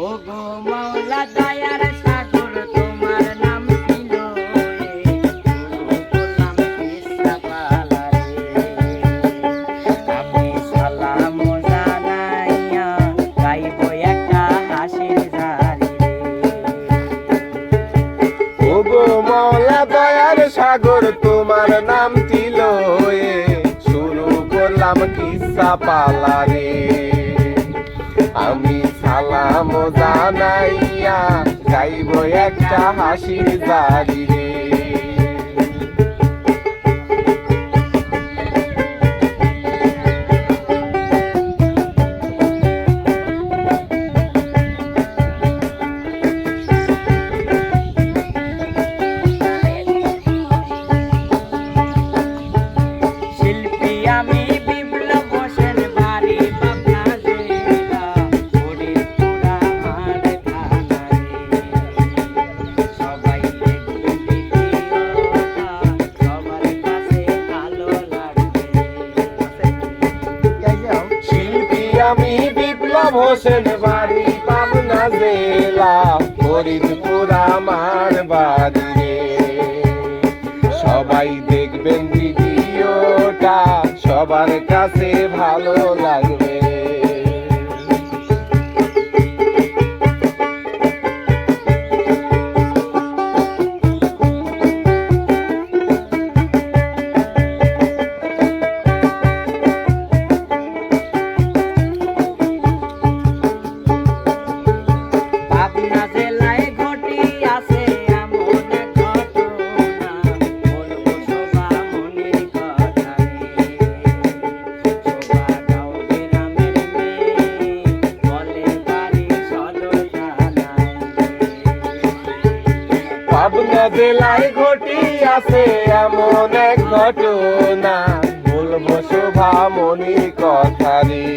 ও গো মাওলা দয়ার নাইয়া গাইব একটা হাসির দাঁড়িয়ে হোসেন বাড়ি পাবনা জেলা ফরিদপুর আমার বাড়ি সবাই দেখবেন ভিডিওটা সবার কাছে ভালো লাগে। কোথায় ঘটি আছে এমন এক ঘটনা। বলব শোভামণি কথারি,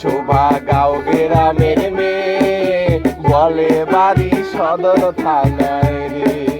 শোভা গাও গেরামের মেয়ে, বলে বাড়ি সদর থানায় রে।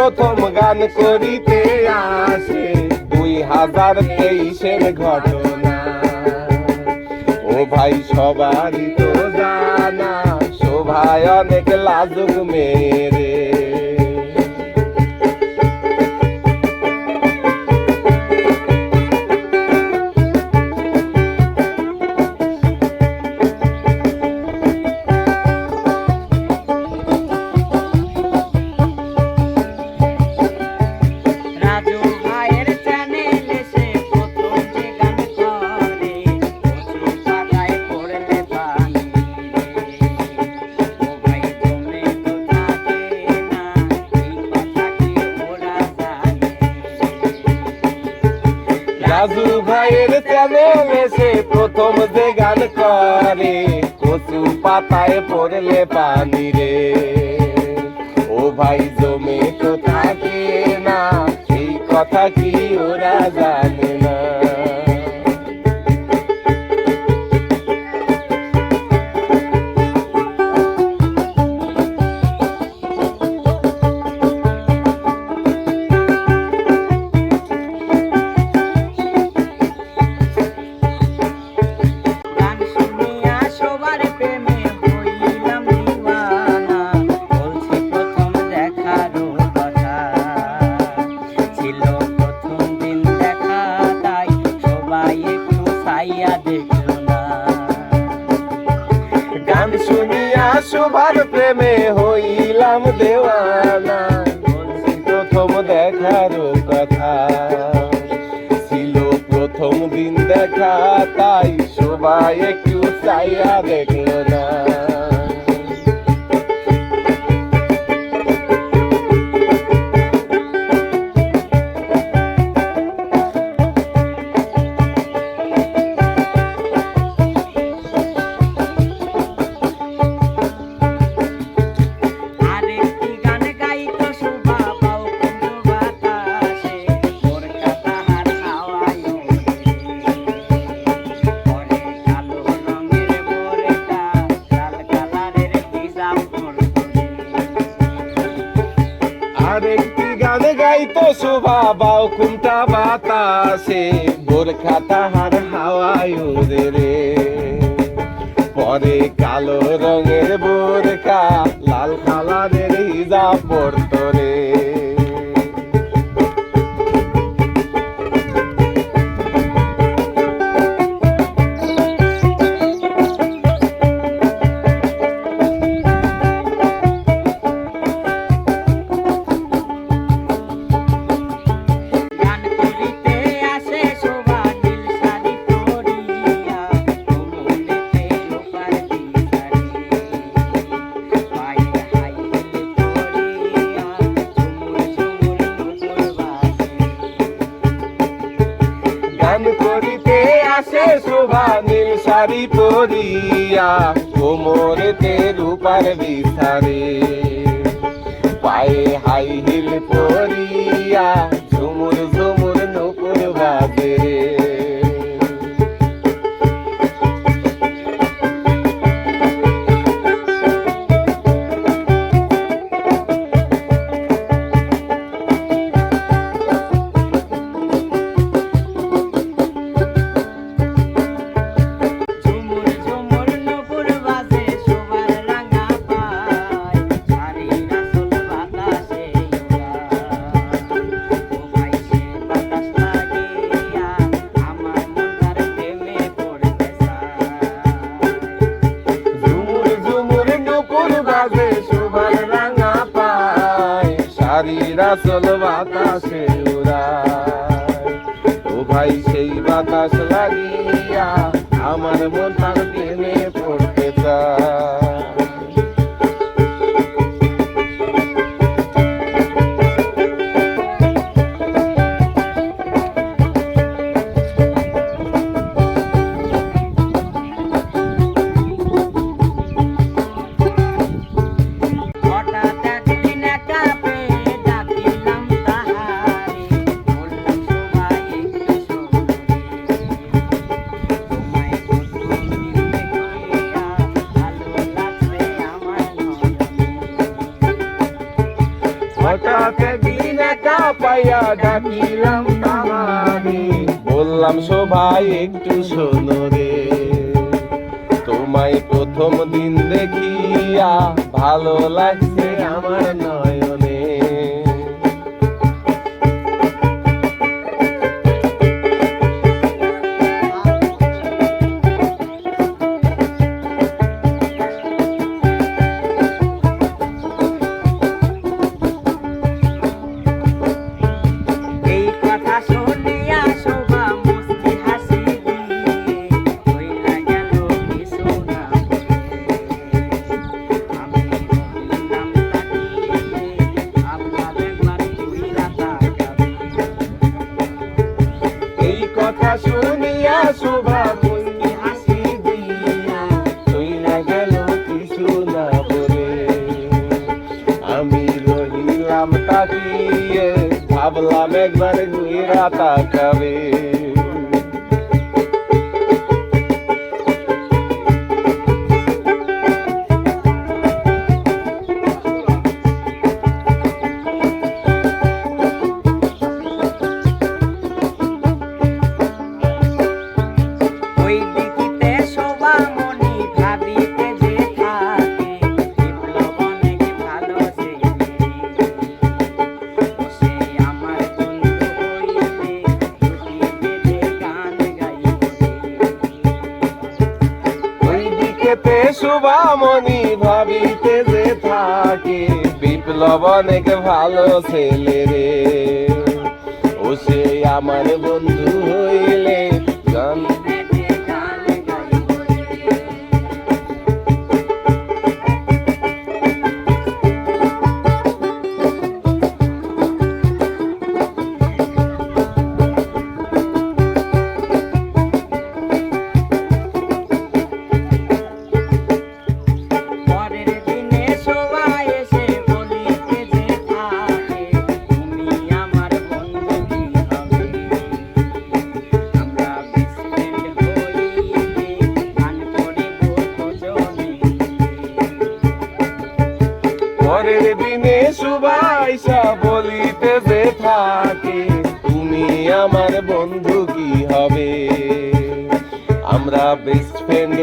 প্রথম গান করিতে আসে দুই হাজার তেইশের ঘটনা। ও ভাই, সবারই তো জানা, শোভায় অনেক লাজুক মেরে যে গান করে, কচু পাতায় পড়লে পানি রে। ও ভাই জমে তো থাকে না, এই কথা কি ওরা জানে না? ব্যক্তি গান গাইতো শোভা বাউ কুমটা বাতাসে? ভোর খাতা হার হাওয়ায় রে। পরে কালো রঙের বোরকা লাল কালারের হিজাব পরতো। বিসারে পায়ে হাই হিল পরিয়া ডাকিলাম তামারে। বললাম, সবাই একটু শোনো রে। তোমায় প্রথম দিন দেখিয়া ভালো লাগছে আমার নয়নে। শুভামণি ভাবিতে যে থাকে বিপ্লব অনেক ভালো ছেলে রে। ও সে আমার বন্ধু হয়ে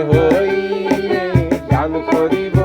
হই জান করিব।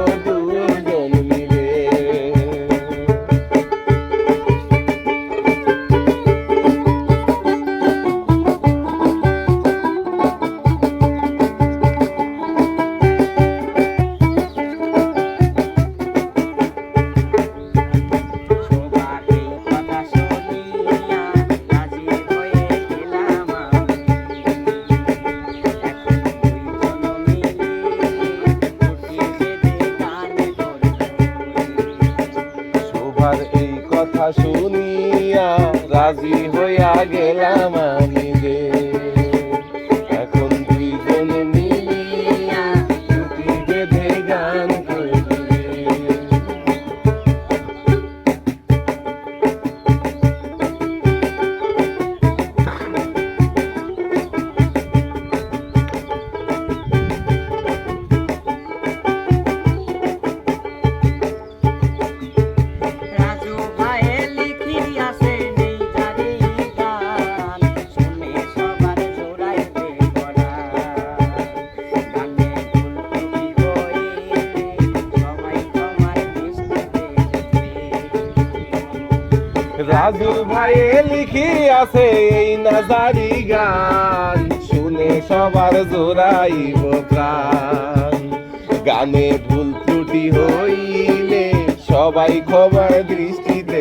রাজুল ভাইয়ে আছে এই নাজারি গান। শুনে সবার জোড়াইব প্রাণ। গানে ভুল ত্রুটি হইলে সবাই খবর দৃষ্টিতে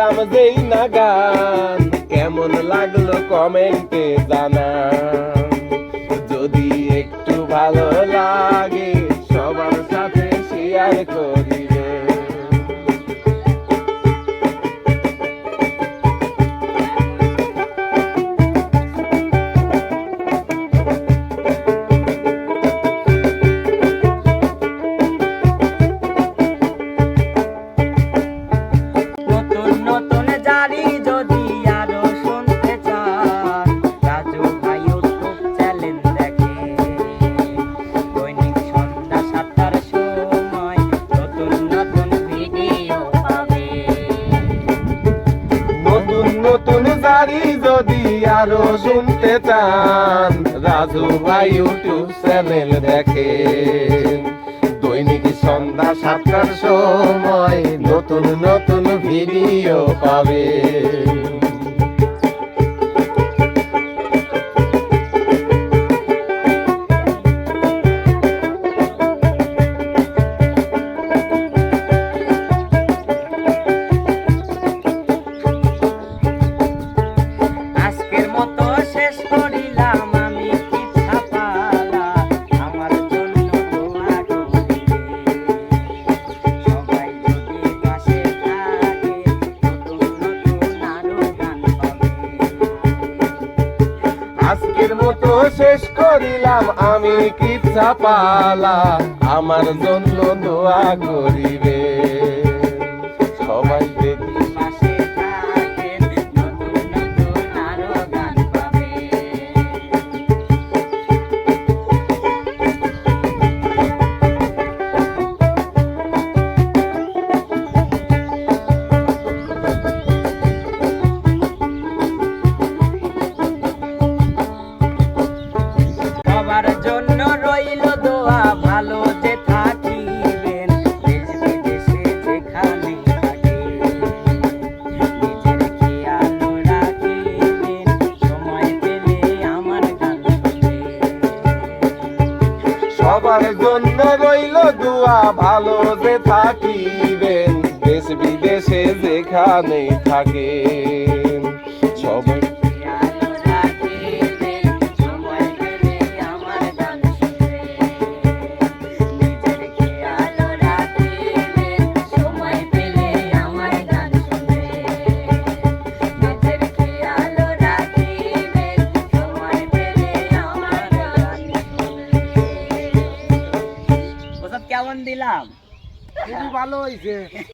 দিলাম যেই না গান কেমন লাগল কমেন্টে জানা যদি একটু ভালো লাগে দেখে। দৈনিক সন্ধ্যা সাতটার সময় নতুন নতুন ভিডিও পাবে। শেষ করিলাম আমি কিচ্ছা পালা আমার জন্য দোয়া করিবে। থাকিবেন দেশ বিদেশে যেখানে থাকেন